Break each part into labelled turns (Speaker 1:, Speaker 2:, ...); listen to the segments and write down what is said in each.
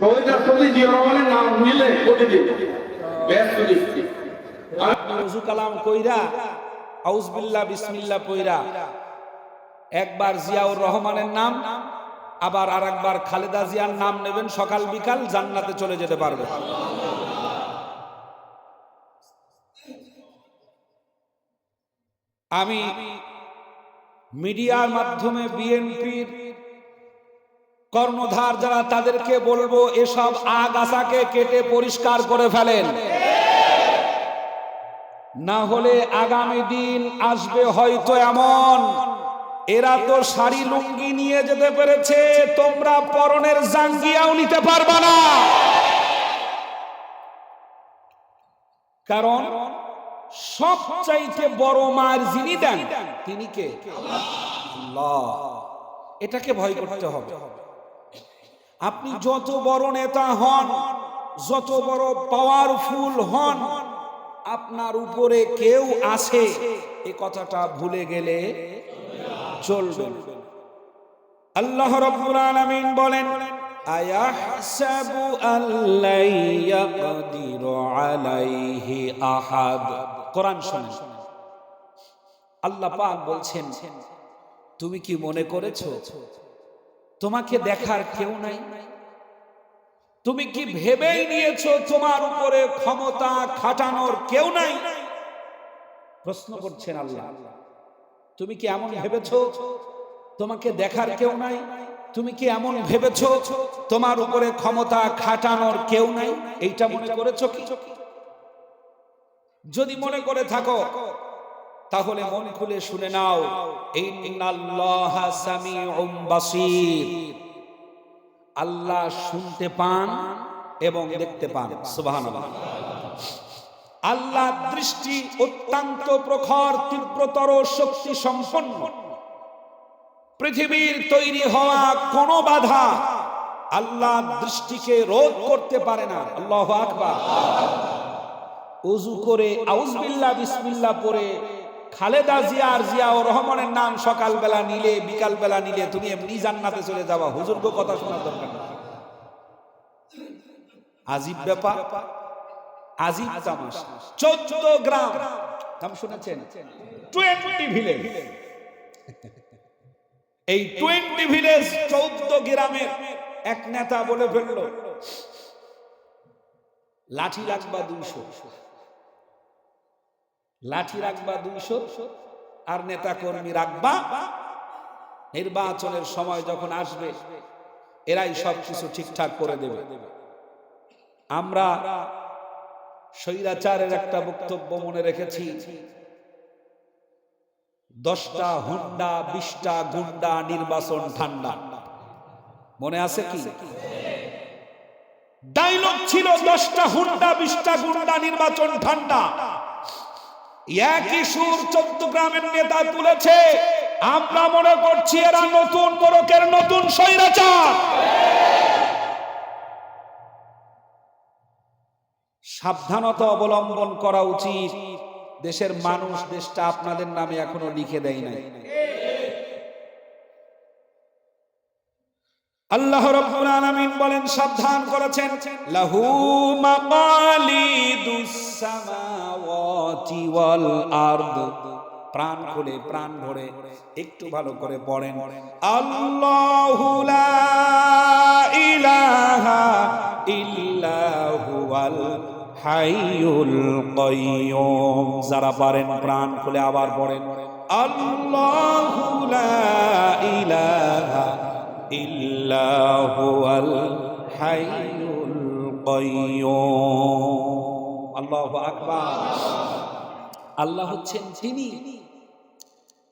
Speaker 1: শহীদরা Saudi Zia নাম নিলে প্রতিদিন ব্যস্ত দিচ্ছি
Speaker 2: আপনি কালাম কইরা আউজবিল্লাহ বিসমিল্লাহ কইরা একবার জিয়াউর রহমানের নাম, আবার আর একবার খালেদা জিয়ার নাম নেবেন সকাল বিকাল, জান্নাতে চলে যেতে পারবে আমি মিডিয়ার মাধ্যমে বিএনপির কর্ণধার যারা তাদেরকে বলব, এসব আগাছাকে কেটে পরিষ্কার করে ফেলেন। না হলে আগামী দিন আসবে হয়তো এমন। এরা তো শাড়ি লুঙ্গি নিয়ে যেতে পেরেছে, তোমরা পরনের জাঙ্গিয়াও নিতে পারবা না। কারণ সবচাইতে বড় মার যিনি দেন, তিনি কে? এটাকে ভয় করতে হবে। আপনি যত বড় নেতা হন, যত বড় পাওয়ারফুল হন, আপনার উপরে কেউ আছে, এ কথাটা ভুলে গেলে চলবে আল্লাহ রাব্বুল আলামিন বলেন, আয়াহসাবু আল্লাই ইয়াকদিরু আলাইহি আহাদ। কোরআন শুনেন। আল্লাহ পাক বলছেন, তুমি কি মনে করেছ তোমাকে দেখার কেউ নাই। তুমি কি ভেবেই নিয়েছ তোমার উপরে ক্ষমতা খাটানোর কেউ নাই? প্রশ্ন করছেন আল্লাহ, তুমি কি এমন ভেবেছো তোমাকে দেখার কেউ নাই? তুমি কি এমন ভেবেছো তোমার উপরে ক্ষমতা খাটানোর কেউ নাই? এইটা মনে করেছ কি? যদি মনে করে থাকো তাহলে মন খুলে শুনে নাও আল্লাহ শুনতে পান এবং দেখতে পান, সুবহানাল্লাহ। আল্লাহ দৃষ্টি অত্যন্ত প্রখর, তীব্রতর শক্তি সম্পন্ন পৃথিবীর তৈরি হওয়া কোন বাধা আল্লাহ দৃষ্টিকে রোধ করতে পারে না। আল্লাহ আকবার। উজু করে আউজবিল্লাহ বিসমিল্লাহ পরে খালেদা জিয়া আর জিয়া ও রহমানের নাম সকালবেলা নিলে, বিকালবেলা নিলে তুমি এমনি জান্নাতে চলে যাবা। হুজুরগো কথা শোনার দরকার। আজিব ব্যাপার। আজিব তামাশা। চোদ্দ গ্রাম। নাম শুনেছেন? Twenty village. এই টোয়েন্টি ভিলেজ চৌদ্দ গ্রামের এক নেতা বলে ফেলল। লাঠি রাখবা দুইশো। লাঠি রাখবা দুইশো, আর নেতা কর্মী রাখবা নির্বাচনের সময় যখন আসবে, এরাই সব কিছু ঠিকঠাক করে দেবে। আমরা স্বৈরাচারের একটা বক্তব্য মনে রেখেছি, দশটা হুন্ডা, বিশটা গুন্ডা, নির্বাচন ঠান্ডা। মনে আছে কি? ডাইলগ ছিল, দশটা হুন্ডা, বিশটা গুন্ডা, নির্বাচন ঠান্ডা। একই সুর চট্টগ্রামের গ্রামের নেতা তুলেছে। আমরা মনে করছি এরা নতুন মোরকের নতুন স্বৈরাচার। সাবধানতা অবলম্বন করা উচিত। দেশের মানুষ দেশটা আপনাদের নামে এখনও লিখে দেয় নাই। আল্লাহ রাব্বুল আলামিন বলেন, সাবধান করেছেন। লাহু মাকালিদুস সামাওয়াতি ওয়াল আরদ। প্রাণ খুলে, প্রাণ ভরে, একটু ভালো করে পড়েন। আল্লাহু লা ইলাহা ইল্লা হুয়াল হাইয়ুল কাইয়ুম। যারা পারেন, প্রাণ খুলে আবার পড়েন। আল্লাহু লা ইলাহা ইল্লা হুয়াল হাইয়ুল কাইয়ুম আল্লাহু আকবার। আল্লাহ হচ্ছেন তিনি।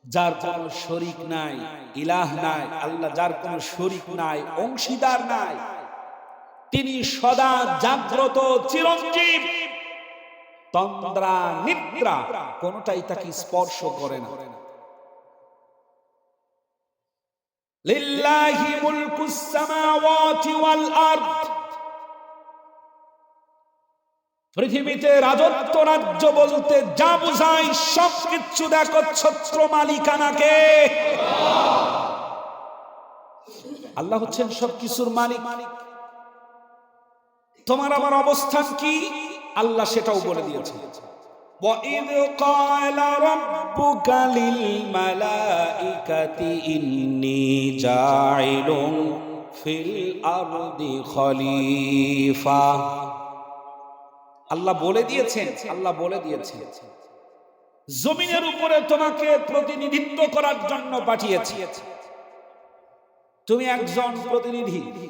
Speaker 2: যার কোনো শরিক নাই, ইলাহ নাই, আল্লাহ যার কোনো শরিক নাই, অংশীদার নাই। তিনি সদা জাগ্রত, চিরঞ্জীব। তন্দ্রা নিদ্রা, কোনটাই তাকে স্পর্শ করে না। লিল্লাহি মুলকুস সামাওয়াতি ওয়াল পৃথিবীতে রাজত্ব রাজ্য বলতে যা বুঝায় সব কিছু দেখো ছত্র মালিকানাকে। আল্লাহ হচ্ছেন সব কিছুর মালিক। তোমার আমার অবস্থান কি? আল্লাহ সেটাও বলে দিয়েছে। وَإِذْ قَالَ رَبُّكَ لِلْمَلَائِكَةِ إِنِّي جَاعِلٌ فِي الْأَرْضِ خَلِيفَةً আল্লাহ বলে দিয়েছেন আল্লাহ বলে দিয়েছেন জমিনের উপরে তোমাকে প্রতিনিধিত্ব করার জন্য পাঠিয়েছি তুমি একজন প্রতিনিধি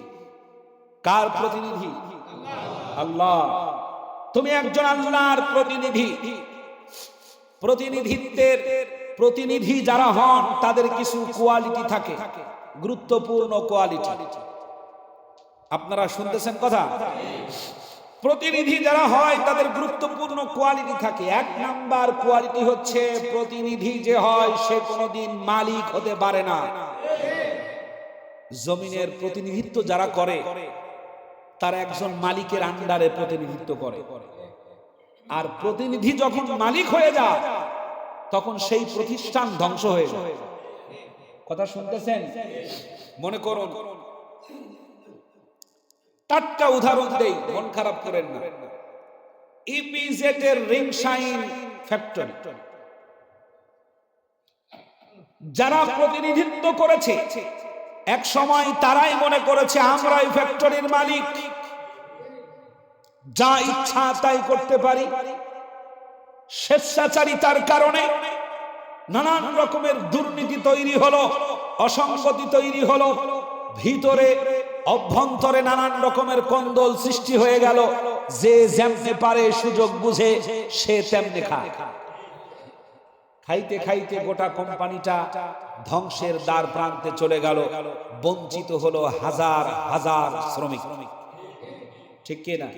Speaker 2: কার প্রতিনিধি আল্লাহ তুমি একজন আল্লাহর প্রতিনিধি। প্রতিনিধিত্বের প্রতিনিধি যারা হন, তাদের কিছু কোয়ালিটি থাকে। গুরুত্বপূর্ণ কোয়ালিটি আপনারা শুনতেছেন কথা? প্রতিনিধি যারা হয়, তাদের গুরুত্বপূর্ণ কোয়ালিটি থাকে। এক নাম্বার কোয়ালিটি হচ্ছে প্রতিনিধি যে হয়, সে কোনোদিন মালিক হতে পারে না। জমিনের প্রতিনিধিত্ব যারা করে তারা একজন মালিকের আন্ডারে প্রতিনিধিত্ব করে। আর প্রতিনিধি যখন মালিক হয়ে যায়, তখন সেই প্রতিষ্ঠান ধ্বংস হয়ে যায়। কথা শুনতেছেন? মনে করুন। টাটকা উদাহরণ দেই, মন খারাপ করেন না। ইপিজেড এর রিং শাইন ফ্যাক্টরি। যারা প্রতিনিধিত্ব করেছে এক সময় তারাই মনে করেছে, আমরাই ফ্যাক্টরির মালিক। যা ইচ্ছা তাই করতে পারি। স্বেচ্ছাচারিতার কারণে নানান রকমের দুর্নীতি তৈরি হলো, অসঙ্গতি তৈরি হলো, ভিতরে অভ্যন্তরে নানান রকমের কন্দল সৃষ্টি হয়ে গেল। যে যেমনে পারে সুযোগ বুঝে, সে তেমনে খায়। খাইতে খাইতে গোটা কোম্পানিটা ধ্বংসের দ্বার প্রান্তে চলে গেল। বঞ্চিত হলো হাজার হাজার শ্রমিক। ঠিক কি না?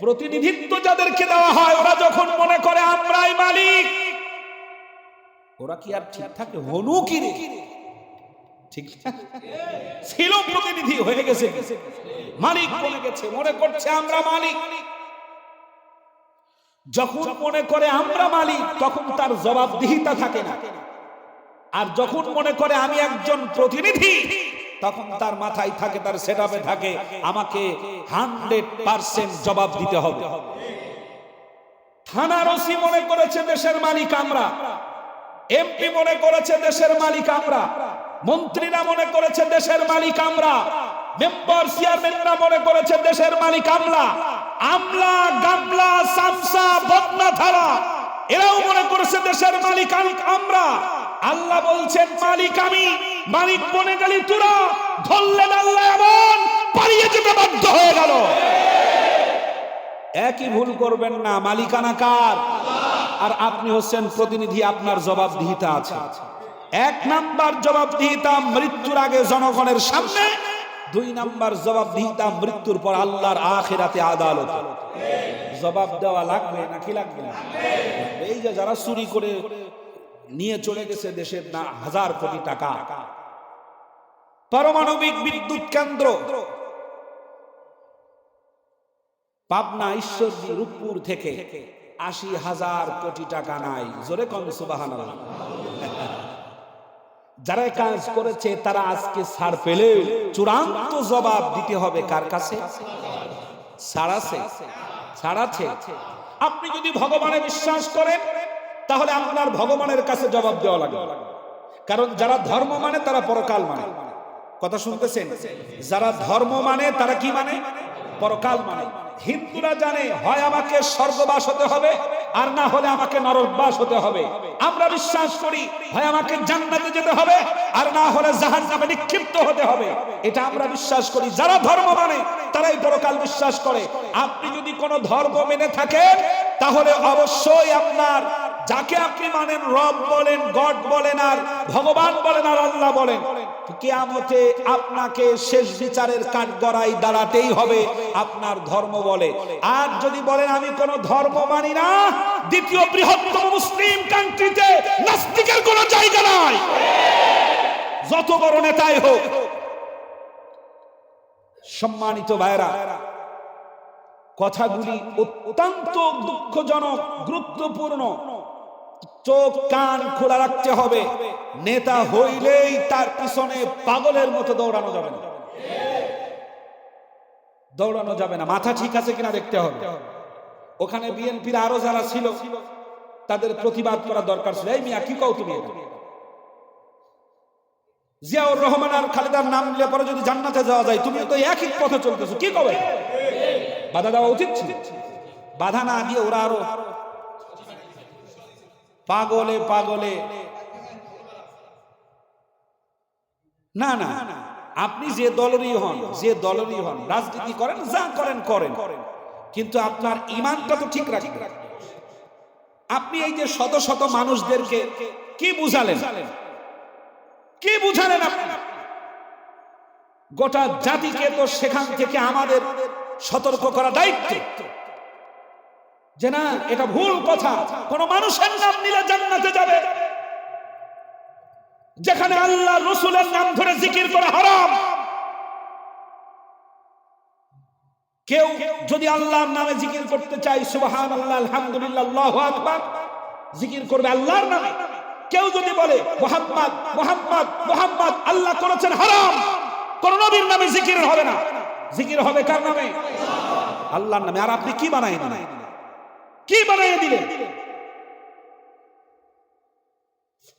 Speaker 2: প্রতিনিধিত্ব যাদেরকে দেওয়া হয়, ওরা যখন মনে করে আমরাই মালিক, ওরা কি আর ঠিক থাকে? হনু কি রে? ঠিক? ছিল প্রতিনিধি, হয়ে গেছে। মালিক বনে গেছে, মনে করছে আমরা মালিক। যখন মনে করে আমরা মালিক, তখন তার জবাবদিহিতা থাকে না। আর যখন মনে করে আমি একজন প্রতিনিধি, তখন তার মাথায় থাকে, তার সেটাপে থাকে, আমাকে হান্ড্রেড পার্সেন্ট জবাব দিতে হবে। থানার ওসি মনে করেছে দেশের মালিক আমরা, এমপি মনে করেছে দেশের মালিক আমরা, মন্ত্রীরা মনে করেছে দেশের মালিক আমরা, মেম্বার, চেয়ারম্যানরা মনে করেছে দেশের মালিক আমরা। আমলা, গাবলা, সামসা বদনা থালা এরাও মনে করেছে দেশের মালিক আম- আমরা। আল্লাহ বলছেন, মালিক আমি, মালিক বনে গেলি তোরা ধরলেন আল্লাহ এমন পালিয়ে যেতে বাধ্য হয়ে গেল। একই ভুল করবেন না, মালিকানা কার? আর আপনি হচ্ছেন প্রতিনিধি, আপনার জবাবদিহিতা আছে। এক নাম্বার জবাবদিহিতা মৃত্যুর আগে জনগণের সামনে দুই নাম্বার জবাবদিহিতা মৃত্যুর পর আল্লাহর আখেরাতে আদালত। জবাব দেওয়া লাগবে নাকি লাগবে না? এই যে যারা চুরি করে নিয়ে চলে গেছে দেশের না, হাজার কোটি টাকা। পারমাণবিক বিদ্যুৎ কেন্দ্র। পাবনা ঈশ্বরদী রূপপুর থেকে আশি হাজার কোটি টাকা নাই। জোরে কম সুবাহান যারা কাজ করেছে, তারা আজকে ছাড় পেলে চূড়ান্ত জবাব দিতে হবে কার কাছে? ছাড়াছে ছাড়াছে আপনি যদি ভগবানে বিশ্বাস করেন, তাহলে আপনার ভগবানের কাছে জবাব দেওয়া লাগবে। কারণ যারা ধর্ম মানে তারা পরকাল মানে। কথা শুনতেছেন? যারা ধর্ম মানে তারা কি মানে? পরকাল মানে। হিন্দুরা জানে, হয় আমাকে স্বর্গবাস হতে হবে, আর না হলে আমাকে নরকবাস হতে হবে। আমরা বিশ্বাস করি, হয় আমাকে জান্নাতে যেতে হবে, আর না হলে জাহান নামে নিক্ষিপ্ত হতে হবে। এটা আমরা বিশ্বাস করি। যারা ধর্ম মানে তারাই পরকাল বিশ্বাস করে। আপনি যদি কোনো ধর্ম মেনে থাকেন, তাহলে অবশ্যই আপনার যাকে আপনি মানেন রব বলেন, গড বলেন আর ভগবান বলেন আর আল্লাহ বলেন কেয়ামতে আপনাকে শেষ বিচারের কাঠগড়াই দাঁড়াতেই হবে, আপনার ধর্ম বলে। আর যদি বলেন, আমি কোন ধর্ম মানি না, দ্বিতীয় বৃহত্তম মুসলিম কান্ট্রিতে নাস্তিকের কোনো জায়গা নাই। যত বড় নেতাই হোক, সম্মানিত ভাইরা কথাগুলি অত্যন্ত দুঃখজনক, গুরুত্বপূর্ণ। চোখ কান খোলা রাখতে হবে। নেতা হইলেই তার পিছনে পাগলের মতো দৌড়ানো যাবে না। দৌড়ানো যাবে না। মাথা ঠিক আছে কিনা দেখতে হবে। ওখানে বিএনপির আরও যারা ছিল, তাদের প্রতিবাদ করা দরকার ছিল। এই মিয়া, কি কও তুমি জিয়াউর রহমান আর খালেদার নাম নিলে পরে যদি জান্নাতে যাওয়া যায় তুমি তো একই পথে চলতেছো। কি কবে? বাধা দেওয়া উচিত ছিল। বাধা না দিয়ে ওরা আরও পাগলে পাগলে। না না, আপনি যে দলেরই হন, যে দলেরই হন, রাজনীতি করেন, যা করেন করেন। কিন্তু আপনার ইমানটা তো ঠিক রাখবেন। আপনি এই যে শত শত মানুষদেরকে কি বুঝালেন? কি বুঝালেন আপনি? গোটা জাতিকে তো সেখান থেকে আমাদের সতর্ক করা দায়িত্ব। যে না, এটা ভুল কথা। কোন মানুষের নাম নিলে জান্নাতে যাবে। যেখানে আল্লাহ রসুলের নাম ধরে জিকির করা হারাম। কেউ যদি আল্লাহর নামে জিকির করতে চায় সুবহান আল্লাহ আলহামদুলিল্লাহ আকবার, জিকির করবে আল্লাহর নামে। কেউ যদি বলে, মোহাম্মদ মোহাম্মদ মোহাম্মদ, আল্লাহ করেছেন হারাম। কোন নবীর নামে জিকির হবে না। জিকির হবে কার নামে? আল্লাহর নামে। আর আপনি কি বানাই কি বানাই দিলেন?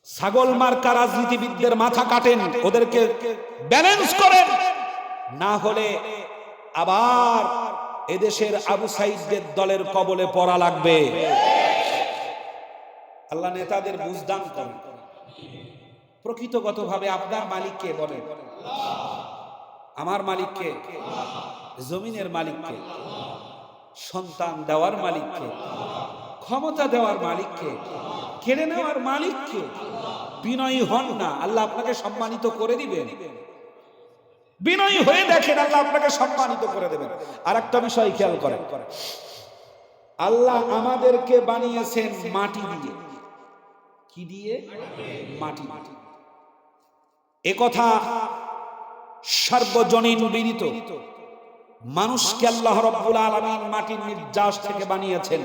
Speaker 2: ছাগল মার্কা রাজনীতিবিদদের মাথা কাটেন, ওদেরকে ব্যালেন্স করেন। না হলে আবার এদেশের আবু সাইদদের দলের কবলে পড়া লাগবে। আল্লাহ নেতাদের বুঝদান করেন। প্রকৃতগতভাবে আপনার মালিককে বলেন? আমার মালিককে জমিনের মালিককে সন্তান দেওয়ার মালিককে, ক্ষমতা দেওয়ার মালিককে, কেড়ে নেওয়ার মালিককে বিনয়ী হন না। আল্লাহ আপনাকে সম্মানিত করে দিবেন। বিনয়ী হয়ে দেখেন আল্লাহ আপনাকে সম্মানিত করে দেবেন। আর একটা বিষয় খেয়াল করেন। আল্লাহ আমাদেরকে বানিয়েছেন মাটি দিয়ে। কি দিয়ে? মাটি মাটি এ কথা সার্বজনীন বিদিত মানুষকে আল্লাহ রব্বুল আলামিন মাটির নির্যাস থেকে বানিয়েছেন।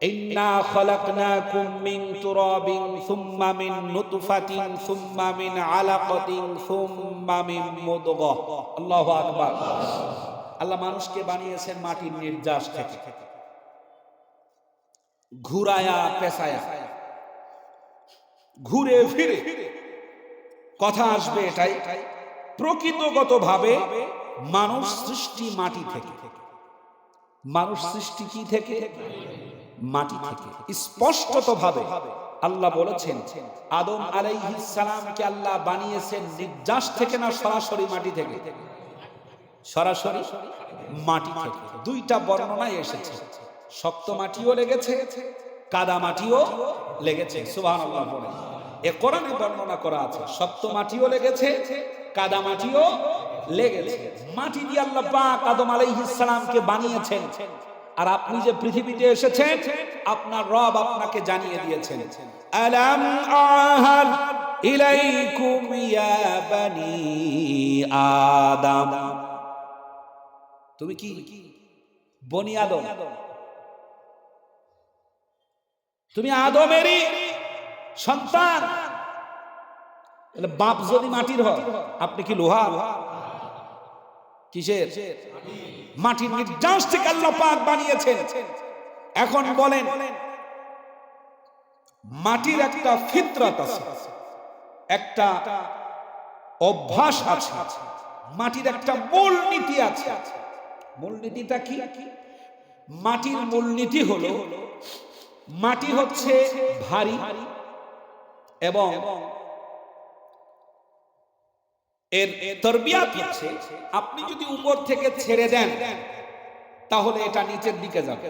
Speaker 2: ইন্না খলাকনাকুম মিন তুরাবিন সুম্মা মিন নুতফাতিন, সুম্মা মিন আলাকাতিন, সুম্মা মিন মুদগাহ। আল্লাহু আকবার। আল্লাহ মানুষকে বানিয়েছেন মাটির নির্যাস থেকে। ঘুরায়া পেশায়া ঘুরে ফিরে। কথা আসবে এটাই। প্রকৃতগতভাবে মানুষ সৃষ্টি মাটি থেকে। মানুষ সৃষ্টি কি থেকে? মাটি থেকে। স্পষ্টত ভাবে আল্লাহ বলেছেন, আদম সালামকে আল্লাহ বানিয়েছেন নির্যাস থেকে না সরাসরি মাটি থেকে? সরাসরি মাটি থেকে। দুইটা বর্ণনায় এসেছে। শক্ত মাটিও লেগেছে, কাদা মাটিও লেগেছে। বলে। এ কোরআনে বর্ণনা করা আছে, শক্ত মাটিও লেগেছে কাদা মাটিও লেগেছে। মাটি দিয়ে আল্লাহ পাক আদম আলাইহিস সালামকে বানিয়েছেন। আর আপনি যে পৃথিবীতে এসেছেন, আপনার রব আপনাকে জানিয়ে দিয়েছেন। আলাম আহাদ ইলাইকুম ইয়া বানি আদম। তুমি কি বনি আদম? তুমি আদমেরই সন্তান? তাহলে বাপ যদি মাটির হয়, আপনি কি লোহা? কিসের? মাটির নির্যাস থেকে আল্লাহ পাক বানিয়েছেন। এখন বলেন, মাটির একটা ফিতরত আছে, একটা অভ্যাস আছে, মাটির একটা মূল নীতি আছে। মূল নীতিটা কি? মাটির মূল নীতি হলো, মাটি হচ্ছে ভারী এবং এর তরবিয়াত হচ্ছে আপনি যদি উপর থেকে ছেড়ে দেন, তাহলে এটা নিচের দিকে যাবে।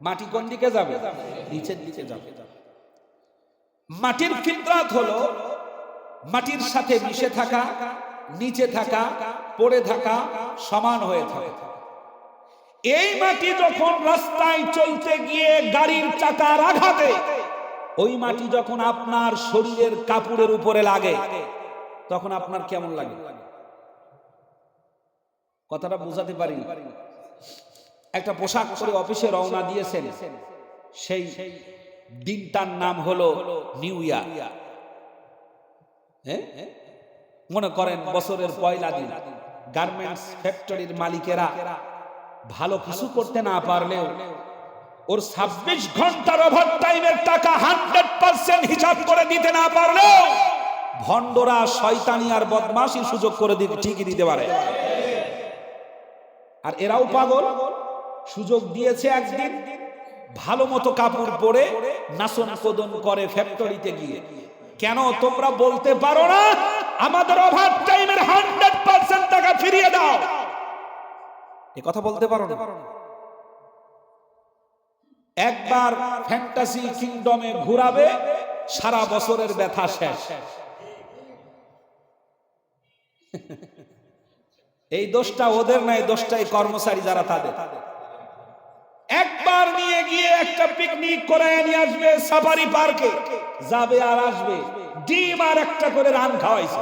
Speaker 2: মাটি কোন দিকে যাবে? নিচের দিকে যাবে। মাটির ফিতরাত হলো মাটির সাথে মিশে থাকা, নিচে থাকা, পড়ে থাকা, সমান হয়ে থাকে। এই মাটি যখন রাস্তায় চলতে গিয়ে গাড়ির চাকার আঘাতে, ওই মাটি যখন আপনার শরীরের কাপড়ের উপরে লাগে তখন আপনার কেমন লাগে? কথাটা বোঝাতে পারি একটা পোশাক পরে অফিসে রওনা দিয়েছেন। সেই দিনটার নাম হলো নিউ ইয়ার। হ্যাঁ? মনে করেন বছরের পয়লা দিন। গার্মেন্টস ফ্যাক্টরির মালিকেরা ভালো কিছু করতে না পারলেও ওর ছাব্বিশ ঘণ্টার ওভার টাইমের টাকা হান্ড্রেড পার্সেন্ট হিসাব করে দিতে না পারলেও ভণ্ডরা শয়তানি আর বদমাশি সুযোগ করে দিতে ঠিকই দিতে পারে। আর এরাও পাগল। সুযোগ দিয়েছে একদিন, ভালো মতো কাপড় পরে কোদন করে ফ্যাক্টরিতে গিয়ে। কেন তোমরা বলতে পারো না? আমাদের ওভার টাইমের হান্ড্রেড পার্সেন্ট টাকা ফিরিয়ে দাও। এ কথা বলতে পারো না। একবার ফ্যান্টাসি কিংডমে ঘুরাবে, সারা বছরের ব্যথা শেষ। এই দোষটা ওদের নাই দোষটা এই কর্মচারী যারা তাদের। একবার নিয়ে গিয়ে একটা পিকনিক করে নিয়ে আসবে সাফারি পার্কে যাবে আর আসবে। ডিম আর একটা করে রান খাওয়াইছে।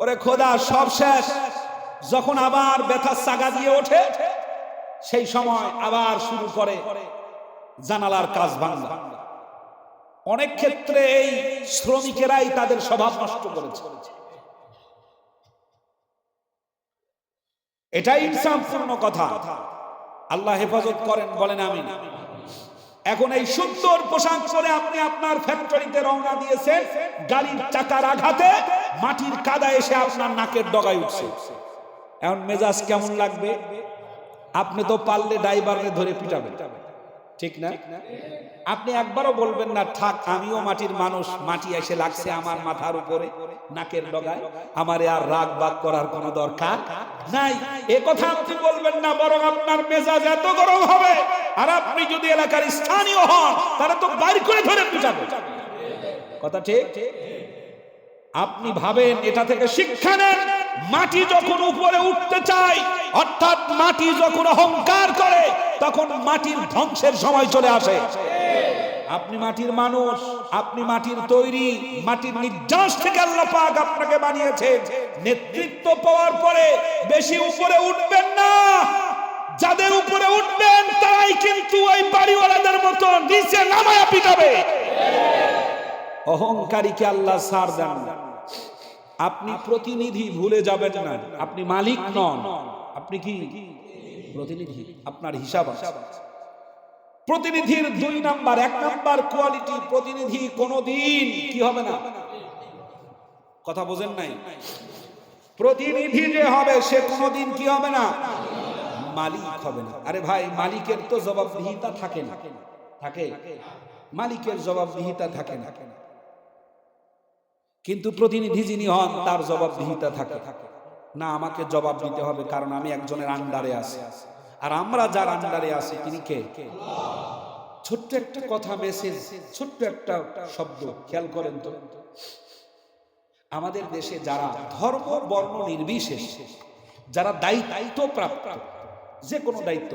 Speaker 2: ওরে খোদা, সব শেষ। যখন আবার ব্যথা সাগা দিয়ে ওঠে, সেই সময় আবার শুরু করে জানালার কাজ ভাঙা। অনেক ক্ষেত্রে এই শ্রমিকেরাই তাদের স্বভাব নষ্ট করেছে। এটাই ইনসাফপূর্ণ কথা। আল্লাহ হেফাজত করেন, বলেন আমি এখন এই সুন্দর পোশাক পরে আপনি আপনার ফ্যাক্টরিতে রওনা দিয়েছেন, গাড়ির চাকার আঘাতে মাটির কাদা এসে আপনার নাকের ডগায় উঠছে। এখন মেজাজ কেমন লাগবে? আপনি তো পারলে ড্রাইভারকে ধরে পিটাবেন। ঠিক না? আপনি একবারও বলবেন না, থাক, আমিও মাটির মানুষ, মাটি এসে লাগছে আমার মাথার উপরে, নাকের ডগায় আমারে আর রাগ বাগ করার কোনো দরকার নাই। এ কথা আপনি বলবেন না, বরং আপনার মেজাজ এত গরম হবে, আর আপনি যদি এলাকার স্থানীয় হন, তাহলে তো বাইর করে ধরে পিটাবেন কথা ঠিক? আপনি ভাবেন এটা থেকে শিক্ষা নেন, মাটি যখন উপরে উঠতে চায়, অর্থাৎ মাটি যখন অহংকার করে তখন মাটির ধ্বংসের সময় চলে আসে। আপনি মাটির মানুষ, আপনি মাটির তৈরি, মাটির নির্যাস থেকে আল্লাহ পাক আপনাকে বানিয়েছেন। নেতৃত্ব পাওয়ার পরে বেশি উপরে উঠবেন না। যাদের উপরে উঠবেন, তারাই কিন্তু ওই বাড়িওয়ালাদের মতো নিচে নামায়া পিটাবে। অহংকারীকে আল্লাহ সার দেন। আপনি প্রতিনিধি ভুলে যাবেন না। আপনি মালিক নন। আপনি কি? প্রতিনিধি, আপনার হিসাব আছে। প্রতিনিধির দুই নাম্বার, এক নাম্বার কোয়ালিটি প্রতিনিধি কোনোদিন কি হবে না? কথা বোঝেন নাই? প্রতিনিধি যে হবে, সে কোনোদিন কি হবে না? মালিক হবে না। আরে ভাই, মালিকের তো জবাবদিহিতা থাকে না। থাকে। মালিকের জবাবদিহিতা থাকে না। কিন্তু প্রতিনিধি যিনি হন, তার জবাবদিহিতা থাকে। না, আমাকে জবাব দিতে হবে কারণ আমি একজনের আন্ডারে আছি। আর আমরা যার আন্ডারে আছি, তিনি কে? ছোট্ট একটা কথা মেসেজ ছোট্ট একটা শব্দ, খেয়াল করেন তো। আমাদের দেশে যারা ধর্ম, বর্ণ নির্বিশেষ, যারা দায়িত্ব প্রাপ্ত, যে কোনো দায়িত্ব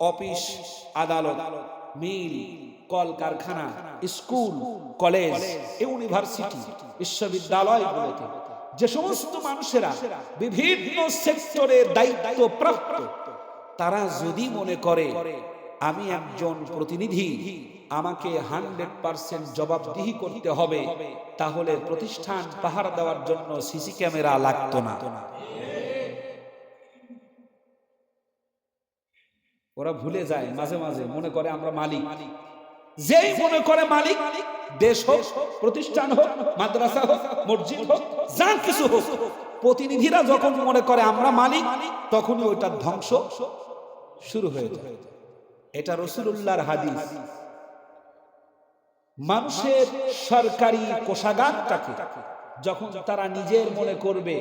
Speaker 2: অফিস, আদালত, মিল কল কারখানা স্কুল, কলেজ, ইউনিভার্সিটি, বিশ্ববিদ্যালয়গুলোতে যে সমস্ত মানুষেরা বিভিন্ন সেক্টরে দায়িত্ব প্রাপ্ত, তারা যদি মনে করে, আমি একজন প্রতিনিধি, আমাকে হান্ড্রেড পার্সেন্ট জবাবদিহি করতে হবে, তাহলে প্রতিষ্ঠান পাহারা দেওয়ার জন্য সিসি ক্যামেরা লাগতো না। ওরা ভুলে যায়, মাঝে মাঝে মনে করে, আমরা মালিক। যেই মনে করে মালিক, দেশ হোক, প্রতিষ্ঠান হোক, মাদ্রাসা হোক, মসজিদ হোক, যা কিছু হোক, প্রতিনিধিরা যখন মনে করে আমরা মালিক, তখনই ওইটা ধ্বংস শুরু হয়ে যায়। এটা রসুল্লাহর হাদিস। মানুষের সরকারি কোষাগারটাকে যখন তারা নিজের মনে করবে,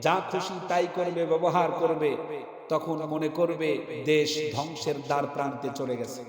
Speaker 2: যা খুশি তাই করবে, ব্যবহার করবে, তখন মনে করবে দেশ ধ্বংসের দ্বার প্রান্তে চলে গেছে।